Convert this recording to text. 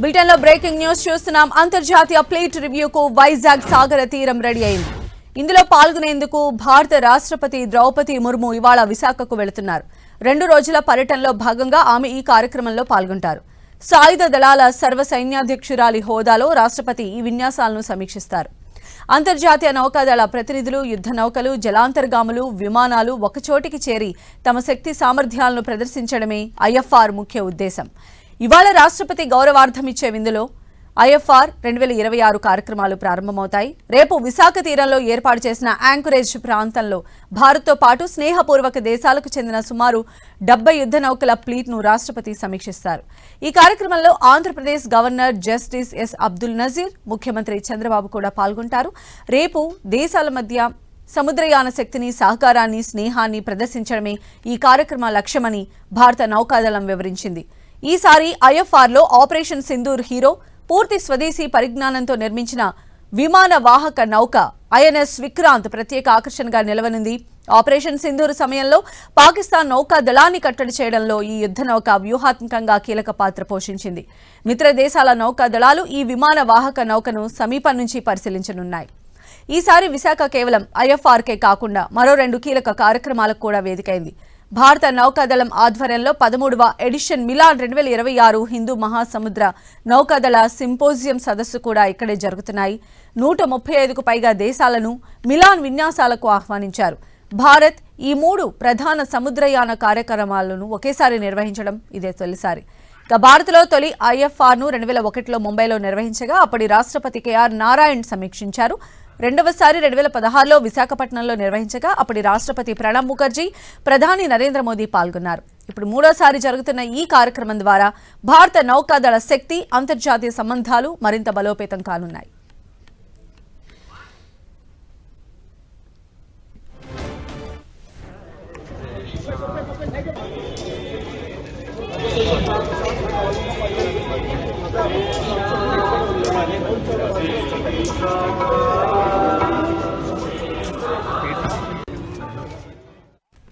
బ్రిటన్లో breaking news చూస్తున్నాం. అంతర్జాతీయ ప్లేట్ రివ్యూకు వైజాగ్ సాగర తీరం రెడీ అయింది. ఇందులో పాల్గొనేందుకు భారత రాష్ట్రపతి ద్రౌపది ముర్ము ఇవాళ విశాఖకు వెళుతున్నారు. రెండు రోజుల పర్యటనలో భాగంగా ఆమె ఈ కార్యక్రమంలో పాల్గొంటారు. సాయుధ దళాల సర్వ సైన్యాధ్యక్షురాలి హోదాలో రాష్ట్రపతి ఈ విన్యాసాలను సమీక్షిస్తారు. అంతర్జాతీయ నౌకాదళ ప్రతినిధులు యుద్ధ నౌకలు జలాంతర్గాములు విమానాలు ఒకచోటికి చేరి తమ శక్తి సామర్థ్యాలను ప్రదర్శించడమే ఐఎఫ్ఆర్ ముఖ్య ఉద్దేశం. ఇవాళ రాష్ట్రపతి గౌరవార్థం ఇచ్చే విందులో ఐఎఫ్ఆర్ రెండు వేల ఇరవై ఆరు కార్యక్రమాలు ప్రారంభమవుతాయి. రేపు విశాఖ తీరంలో ఏర్పాటు చేసిన యాంకరేజ్ ప్రాంతంలో భారత్తో పాటు స్నేహపూర్వక దేశాలకు చెందిన సుమారు డెబ్బై యుద్ధ నౌకల ఫ్లీట్ను రాష్ట్రపతి సమీక్షిస్తారు. ఈ కార్యక్రమంలో Andhra Pradesh governor justice S Abdul Nazir ముఖ్యమంత్రి చంద్రబాబు కూడా పాల్గొంటారు. రేపు దేశాల మధ్య సముద్రయాన శక్తిని సహకారాన్ని స్నేహాన్ని ప్రదర్శించడమే ఈ కార్యక్రమ లక్ష్యమని భారత నౌకాదళం వివరించింది. ఈసారి ఐఎఫ్ఆర్లో ఆపరేషన్ సింధూర్ హీరో పూర్తి స్వదేశీ పరిజ్ఞానంతో నిర్మించిన విమాన వాహక నౌక ఐఎన్ఎస్ విక్రాంత్ ప్రత్యేక ఆకర్షణగా నిలవనుంది. ఆపరేషన్ సింధూర్ సమయంలో పాకిస్తాన్ నౌకా దళాన్ని కట్టడి చేయడంలో ఈ యుద్ధ నౌక వ్యూహాత్మకంగా కీలక పాత్ర పోషించింది. మిత్ర దేశాల నౌకా దళాలు ఈ విమాన వాహక నౌకను సమీపం నుంచి పరిశీలించనున్నాయి. ఈసారి విశాఖ కేవలం ఐఎఫ్ఆర్కే కాకుండా మరో రెండు కీలక కార్యక్రమాలకు కూడా వేదికైంది. భారత నౌకాదళం ఆధ్వర్యంలో పదమూడవ ఎడిషన్ మిలాన్ రెండు వేల ఇరవై ఆరు హిందూ మహాసముద్ర నౌకాదళ సింపోజియం సదస్సు కూడా ఇక్కడే జరుగుతున్నాయి. నూట ముప్పై ఐదుకు పైగా దేశాలను మిలాన్ విన్యాసాలకు ఆహ్వానించారు. భారత్ ఈ మూడు ప్రధాన సముద్రయాన కార్యక్రమాలను ఒకేసారి నిర్వహించడం ఇదే తొలిసారి. ఇక భారత్లో తొలి ఐఎఫ్ఆర్ను రెండు వేల ఒకటిలో ముంబైలో నిర్వహించగా అప్పటి రాష్ట్రపతి కేఆర్ నారాయణ్ సమీక్షించారు. రెండవసారి రెండు వేల పదహారులో విశాఖపట్నంలో నిర్వహించగా అప్పటి రాష్ట్రపతి ప్రణబ్ ముఖర్జీ ప్రధాని నరేంద్ర మోదీ పాల్గొన్నారు ఇప్పుడు మూడోసారి జరుగుతున్న ఈ కార్యక్రమం ద్వారా భారత నౌకాదళ శక్తి అంతర్జాతీయ సంబంధాలు మరింత బలోపేతం కానున్నాయి